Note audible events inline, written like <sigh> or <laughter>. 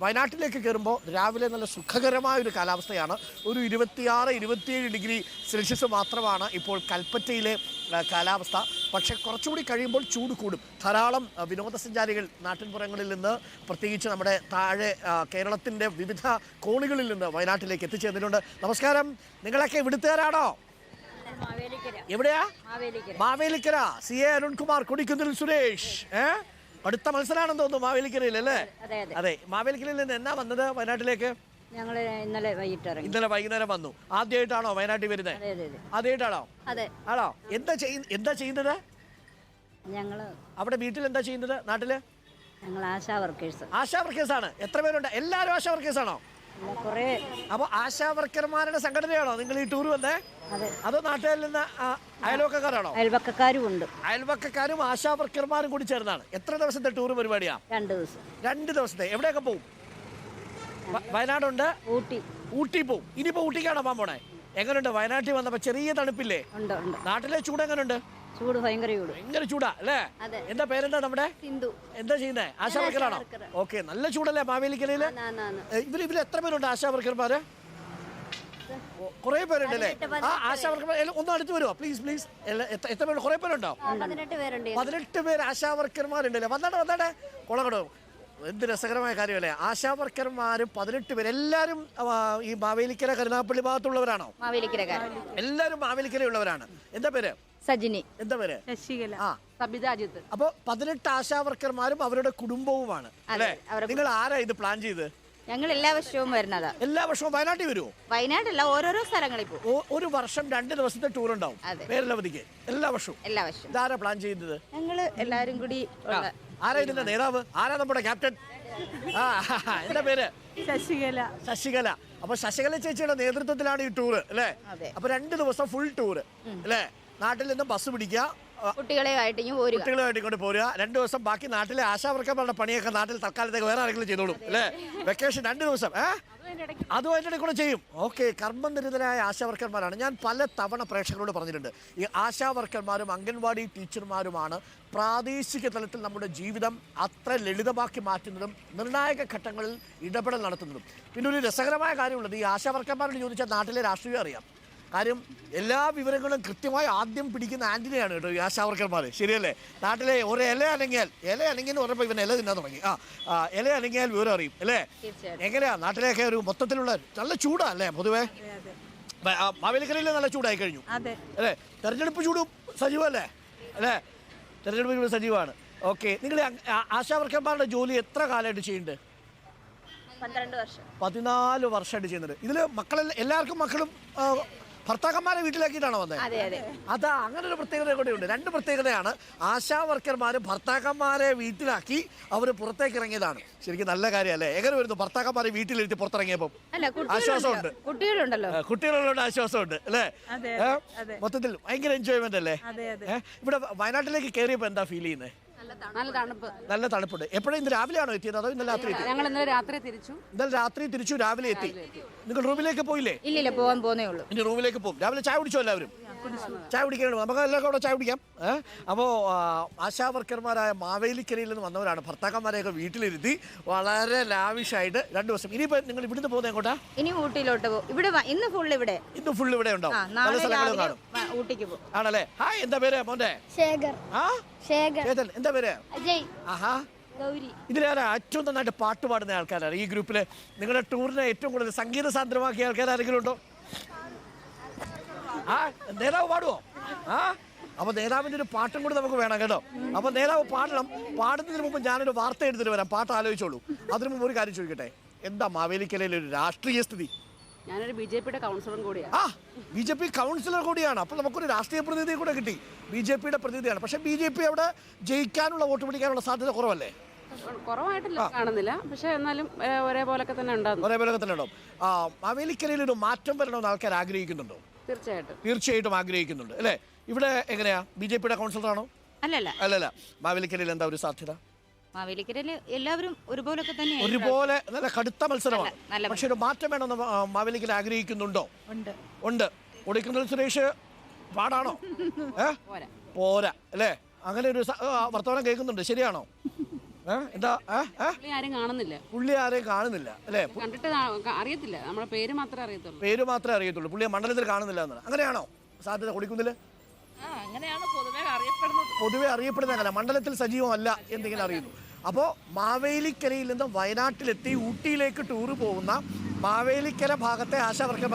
വയനാട്ടിലേക്ക് കയറുമ്പോൾ രാവിലെ നല്ല സുഖകരമായ ഒരു കാലാവസ്ഥയാണ്. ഒരു ഇരുപത്തിയാറ് ഇരുപത്തിയേഴ് ഡിഗ്രി സെൽഷ്യസ് മാത്രമാണ് ഇപ്പോൾ കൽപ്പറ്റയിലെ കാലാവസ്ഥ. പക്ഷേ കുറച്ചുകൂടി കഴിയുമ്പോൾ ചൂട് കൂടും. ധാരാളം വിനോദസഞ്ചാരികൾ നാട്ടിൻപുറങ്ങളിൽ നിന്ന് പ്രത്യേകിച്ച് നമ്മുടെ താഴെ കേരളത്തിന്റെ വിവിധ കോണുകളിൽ നിന്ന് വയനാട്ടിലേക്ക് എത്തിച്ചേർന്നിട്ടുണ്ട്. നമസ്കാരം. നിങ്ങളൊക്കെ ഇവിടുത്തുകാരാണോ? എവിടെയാ? മാവേലിക്കര. സി എ അരുൺകുമാർ കൊടിക്കുന്നിൽ സുരേഷ് ഏ? അടുത്ത മത്സരമാണെന്ന് തോന്നുന്നു മാവേലിക്കരയിൽ അല്ലേ? അതെ മാവേലിക്കരയിൽ നിന്ന് എന്നാ വന്നത് വയനാട്ടിലേക്ക്? ഞങ്ങൾ ഇന്നലെ വൈകിട്ട് ഇറങ്ങി. ഇന്നലെ വൈകുന്നേരം വന്നു. ആദ്യമായിട്ടാണോ വയനാട്ടിൽ വരുന്നത്? ആദ്യമായിട്ടാണോ? അതെ. ആണോ? എന്താ ചെയ്യുന്ന എന്താ ചെയ്യുന്നത്? ഞങ്ങൾ അവിടെ വീട്ടിൽ എന്താ ചെയ്യുന്നത്? നാട്ടിൽ? ഞങ്ങൾ ആശാ വർക്കേഴ്സ്. ആശാ വർക്കേഴ്സ് ആണ്. എത്ര പേരുണ്ട്? എല്ലാവരും ആശാ വർക്കേഴ്സ് ആണോ? കുറേ അപ്പൊ ആശാ വർക്കർമാരുടെ സംഘടനയാണോ നിങ്ങൾ ഈ ടൂർ വന്നേ? അതെ. നാട്ടുകാരിൽ നിന്ന് അയൽവക്കക്കാരാണോ? അയൽവക്കക്കാരും ഉണ്ട്. അയൽവക്കക്കാരും ആശാ വർക്കർമാരും കൂടി ചേർന്നാണ്. എത്ര ദിവസത്തെ ടൂർ പരിപാടിയാ? രണ്ട് ദിവസം. രണ്ട് ദിവസത്തെ. എവിടെയൊക്കെ പോകും വയനാടുണ്ട്? ഊട്ടി. ഊട്ടി പോവും. ഇനിയിപ്പോ ഊട്ടിക്കാണോ പോകാൻ പോണേ? എങ്ങനെയുണ്ട് വയനാട്ടിൽ വന്നപ്പോ ചെറിയ തണുപ്പില്ലേ? നാട്ടിലെ ചൂട് എങ്ങനെയുണ്ട് ചൂട് ഭയങ്കര ചൂട്. ഭയങ്കര ചൂടാ അല്ലേ? എന്താ പേരെന്താ നമ്മുടെ? സിന്ധു. എന്താ ചെയ്യുന്നേ? ആശാ വർക്കറാണോ? ഓക്കെ നല്ല ചൂടല്ലേ മാവേലിക്കരയിൽ. ഇവർ ഇവർ എത്ര പേരുണ്ട് ആശാ വർക്കർമാര്? കുറെ പേരുണ്ടല്ലേ ആ ആശാ വർക്കർമാർ ഒന്ന് അടുത്ത് വരുമോ പ്ലീസ് പ്ലീസ് എത്ര പേര് കുറെ പേരുണ്ടോ? പതിനെട്ട് പേര് ആശാ വർക്കർമാരുണ്ടല്ലേ? വന്നാട്ടെ വന്നാട്ടെ. കൊളകടോ. എന്ത് രസകരമായ കാര്യമല്ലേ? ആശാ വർക്കർമാരും പതിനെട്ട് പേര്. എല്ലാവരും ഈ മാവേലിക്കര കരുനാപ്പള്ളി ഭാഗത്തുള്ളവരാണോ? മാവേലിക്കരക്കാരൻ എല്ലാവരും മാവേലിക്കരയുള്ളവരാണ്. എന്താ പേര്? സജിനി. എന്താ പേര്? ശശികല. ആ. സബിതാജിത്ത് അപ്പൊ പതിനെട്ട് ആശാവർക്കർമാരും അവരുടെ കുടുംബവുമാണ്. അല്ലേ? അവരുടെ നിങ്ങൾ ആരാ ഇത് പ്ലാൻ ചെയ്ത്? ഞങ്ങൾ എല്ലാ വർഷവും വരുന്നതാ. എല്ലാ വർഷവും വയനാട്ടിൽ വരുമോ വയനാടല്ല ഓരോരോ സ്ഥലങ്ങളിൽ പോകും. ഒരു വർഷം രണ്ട് ദിവസത്തെ ടൂർ ഉണ്ടാവും. അതെ. പേരലവധിക്ക് എല്ലാ വർഷവും. എല്ലാ വർഷവും. ഇതാരാ പ്ലാൻ ചെയ്യുന്നത്? ഞങ്ങൾ എല്ലാരും കൂടി ഉള്ള ആരാ ഇതിന്റെ നേതാവ്? ആരാ നമ്മുടെ ക്യാപ്റ്റൻ ആ എന്താ പേര്? ശശികല. ശശികല. അപ്പൊ ശശികല ചേച്ചിയുടെ നേതൃത്വത്തിലാണ് ഈ ടൂർ അല്ലേ? അതെ. അപ്പൊ രണ്ട് ദിവസം ഫുൾ ടൂർ അല്ലേ? നാട്ടിൽ നിന്ന് ബസ് പിടിക്കുക. കുട്ടികളെ കുട്ടികളെയായിട്ട് പോരുക. കുട്ടികളുമായിട്ട് ഇങ്ങോട്ട് പോരുക. രണ്ട് ദിവസം ബാക്കി നാട്ടിലെ ആശാവർക്കന്മാരുടെ പണിയൊക്കെ നാട്ടിൽ തൽക്കാലത്തേക്ക് വേറെ ആരെങ്കിലും ചെയ്തോളും അല്ലേ? വെക്കേഷൻ രണ്ട് ദിവസം ഏ? അതും അതിന്റെ കൂടെ ചെയ്യും. ഓക്കെ കർമ്മനിരതരായ ആശാവർക്കന്മാരാണ് ഞാൻ പല തവണ പ്രേക്ഷകരോട് പറഞ്ഞിട്ടുണ്ട്. ഈ ആശാവർക്കന്മാരും അംഗൻവാടി ടീച്ചർമാരുമാണ് പ്രാദേശിക തലത്തിൽ നമ്മുടെ ജീവിതം അത്ര ലളിതമാക്കി മാറ്റുന്നതും നിർണായക ഘട്ടങ്ങളിൽ ഇടപെടൽ നടത്തുന്നതും. പിന്നെ ഒരു രസകരമായ കാര്യമുള്ളത് ഈ ആശാവർക്കന്മാരോട് ചോദിച്ചാൽ നാട്ടിലെ രാഷ്ട്രീയം അറിയാം. കാര്യം എല്ലാ വിവരങ്ങളും കൃത്യമായി ആദ്യം പിടിക്കുന്ന ആന്റണിയാണ് കേട്ടോ ഈ ആശാവർക്കർമാർ ശരിയല്ലേ? നാട്ടിലെ ഒരു ഇല അനങ്ങിയാൽ ഇല അനങ്ങിയെന്ന് പറഞ്ഞപ്പോൾ ഇവൻ ഇല തിന്നാൻ തുടങ്ങി. ആ ആ, ഇല അനങ്ങിയാൽ വിവരം അറിയും അല്ലേ? എങ്ങനെയാ? നാട്ടിലേക്ക് ഒരു മൊത്തത്തിലുള്ള നല്ല ചൂടാ അല്ലേ പൊതുവേ? ബ- ആ, മാവേലിക്കരയിൽ നല്ല ചൂടായി കഴിഞ്ഞു. അതെ. അല്ലേ? തെരഞ്ഞെടുപ്പ് ചൂട് സജീവമല്ലേ അല്ലേ? തെരഞ്ഞെടുപ്പ് ചൂട് സജീവമാണ്. ഓക്കെ നിങ്ങൾ ആശാവർക്കന്മാരുടെ ജോലി എത്ര കാലമായിട്ട് ചെയ്യുന്നുണ്ട്? പന്ത്രണ്ട് വർഷം. പതിനാല് വർഷമായിട്ട് ചെയ്യുന്നുണ്ട്. ഇതിൽ മക്കളെല്ലാം എല്ലാവർക്കും മക്കളും ആ, ഭർത്താക്കന്മാരെ വീട്ടിലാക്കിയിട്ടാണോ വന്നത് അത് അങ്ങനെ ഒരു പ്രത്യേകത കൂടെ ഉണ്ട്. രണ്ട് പ്രത്യേകതയാണ്. ആശാ വർക്കർമാർ ഭർത്താക്കന്മാരെ വീട്ടിലാക്കി അവർ പുറത്തേക്ക് ഇറങ്ങിയതാണ്. ശരിക്കും നല്ല കാര്യമല്ലേ? എങ്ങനെ വരുന്നു? ഭർത്താക്കന്മാരെ വീട്ടിലിരുത്തി പുറത്തിറങ്ങിയപ്പോൾ ആശ്വാസമുണ്ട്. കുട്ടികളുണ്ടല്ലോ. കുട്ടികളുള്ള ആശ്വാസമുണ്ട് അല്ലേ. മൊത്തത്തിൽ ഭയങ്കര എൻജോയ്മെന്റ് അല്ലേ? ഇവിടെ വയനാട്ടിലേക്ക് കയറിയപ്പോൾ എന്താ ഫീൽ ചെയ്യുന്നത് നല്ല തണുപ്പ്. നല്ല തണുപ്പുണ്ട്. എപ്പോഴും ഇന്ന് രാവിലെയാണോ എത്തിയത് അതോ ഇന്നലെ രാത്രി എത്തി? ഞങ്ങൾ ഇന്നലെ രാത്രി തിരിച്ചു. ഇന്നലെ രാത്രി തിരിച്ചു രാവിലെ എത്തി. നിങ്ങൾ റൂമിലേക്ക് പോയില്ലേ? ഇല്ലില്ല പോകാൻ പോന്നേ ഉള്ളൂ. ഇനി റൂമിലേക്ക് പോകും. രാവിലെ ചായ കുടിച്ചോ എല്ലാവരും? ചായ കുടിക്കാനുണ്ട്. നമുക്ക് എല്ലാവർക്കും അവിടെ ചായ കുടിക്കാം. ഏഹ് അപ്പോൾ ആശാ വർക്കർമാരായ മാവേലിക്കരയിൽ നിന്ന് വന്നവരാണ്. ഭർത്താക്കന്മാരെയൊക്കെ വീട്ടിലിരുത്തി വളരെ ലാവിഷായിട്ട് രണ്ട് ദിവസം. ഇനിയിപ്പോൾ നിങ്ങൾ ഇവിടുന്ന് പോകുന്നത് എങ്ങോട്ടാ? ഇനി ഊട്ടിയിലോട്ട് പോകും. ഇവിടെ ഇന്ന് ഫുൾ ഇവിടെ. ഇന്ന് ഫുൾ ഇവിടെ പല സ്ഥലങ്ങളും കാണും. ഊട്ടിക്ക് പോകും. ആണല്ലേ? ഹായ് എന്താ പേര് മോന്റെ ശേഖർ. ആ? ശേഖർ. എന്താ പേര്? അജയ്. ആഹാ. ഗൗരി. ഇതിലാരാ ഏറ്റവും നന്നായിട്ട് പാട്ട് പാടുന്ന ആൾക്കാരാണ്. ഈ ഗ്രൂപ്പിൽ നിങ്ങളുടെ ടൂറിനെ ഏറ്റവും കൂടുതൽ സംഗീത സാന്ദ്രമാക്കിയ ആൾക്കാർ ആരെങ്കിലും ഉണ്ടോ? ആ നേതാവ് പാടുവോ? ആ? അപ്പൊ നേതാവിന്റെ ഒരു പാട്ടും കൂടി നമുക്ക് വേണം കേട്ടോ. അപ്പൊ നേതാവ് പാടണം. പാടുന്നതിന് മുമ്പ് ഞാനൊരു വാർത്ത എടുത്തിട്ട് വരാം. പാട്ട് ആലോചിച്ചോളൂ. അതിനു മുമ്പ് ഒരു കാര്യം ചോദിക്കട്ടെ? എന്താ മാവേലിക്കലയിലെ ഒരു രാഷ്ട്രീയ സ്ഥിതി? ഞാനൊരു ബി ജെ പിയുടെ കൗൺസിലറും കൂടിയാണ് ആ ബി ജെ പി കൗൺസിലർ കൂടിയാണ്. അപ്പോൾ നമുക്കൊരു രാഷ്ട്രീയ പ്രതിനിധി കൂടെ കിട്ടി. ബി ജെ പിയുടെ പ്രതിനിധിയാണ്. പക്ഷേ ബി ജെ പി അവിടെ ജയിക്കാനുള്ള വോട്ട് പിടിക്കാനുള്ള സാധ്യത കുറവല്ലേ? കുറവായിട്ടില്ല കാണുന്നില്ല. പക്ഷെ എന്നാലും ഒരേപോലൊക്കെ തന്നെ ഉണ്ടാകും ഒരേപോലെ തന്നെ ഉണ്ടാവും ആ മാവേലിക്കരയിൽ ഒരു മാറ്റം വരണമെന്ന് ആൾക്കാർ ആഗ്രഹിക്കുന്നുണ്ടോ? തീർച്ചയായിട്ടും. തീർച്ചയായിട്ടും ആഗ്രഹിക്കുന്നുണ്ട്. അല്ലേ? ഇവിടെ എങ്ങനെയാ? ബി ജെ പിയുടെ കൗൺസിലറാണോ? അല്ലല്ല. അല്ലല്ല. മാവേലിക്കരയിൽ എന്താ ഒരു സാധ്യത? മാവേലിക്കരയിൽ എല്ലാവരും ഒരുപോലൊക്കെ തന്നെയാണ് ഒരുപോലെ നല്ല കടുത്ത മത്സരമാണ്. പക്ഷെ ഒരു മാറ്റം വേണമെന്ന് മാവേലിക്കര ആഗ്രഹിക്കുന്നുണ്ടോ? ഉണ്ട്. ഉണ്ട്. ഒടിക്കുന്നൽ സുരേഷ് പാടാണോ? <laughs> പോരാ. അല്ലേ? അങ്ങനെ ഒരു വർത്തമാനം കേൾക്കുന്നുണ്ട്. ശരിയാണോ? എന്താ ആരും കാണുന്നില്ല. പുള്ളി ആരെയും കാണുന്നില്ല അല്ലേ? കണ്ടിട്ട് അറിയത്തില്ല. നമ്മുടെ പേര് മാത്രമേ അറിയത്തുള്ളൂ. പേര് മാത്രമേ അറിയത്തുള്ളൂ. പുള്ളിയെ മണ്ഡലത്തിൽ കാണുന്നില്ല എന്നാണ്. അങ്ങനെയാണോ? സാധ്യത കൊടുക്കുന്നില്ല? അങ്ങനെയാണ് പൊതുവെ അറിയപ്പെടുന്നത്. പൊതുവെ അറിയപ്പെടുന്ന അങ്ങനെ മണ്ഡലത്തിൽ സജീവമല്ല എന്തെങ്കിലും അറിയുന്നു. അപ്പോൾ മാവേലിക്കരയിൽ നിന്ന് വയനാട്ടിലെത്തി ഊട്ടിയിലേക്ക് ടൂർ പോകുന്ന മാവേലിക്കര ഭാഗത്തെ ആശാവർക്കർ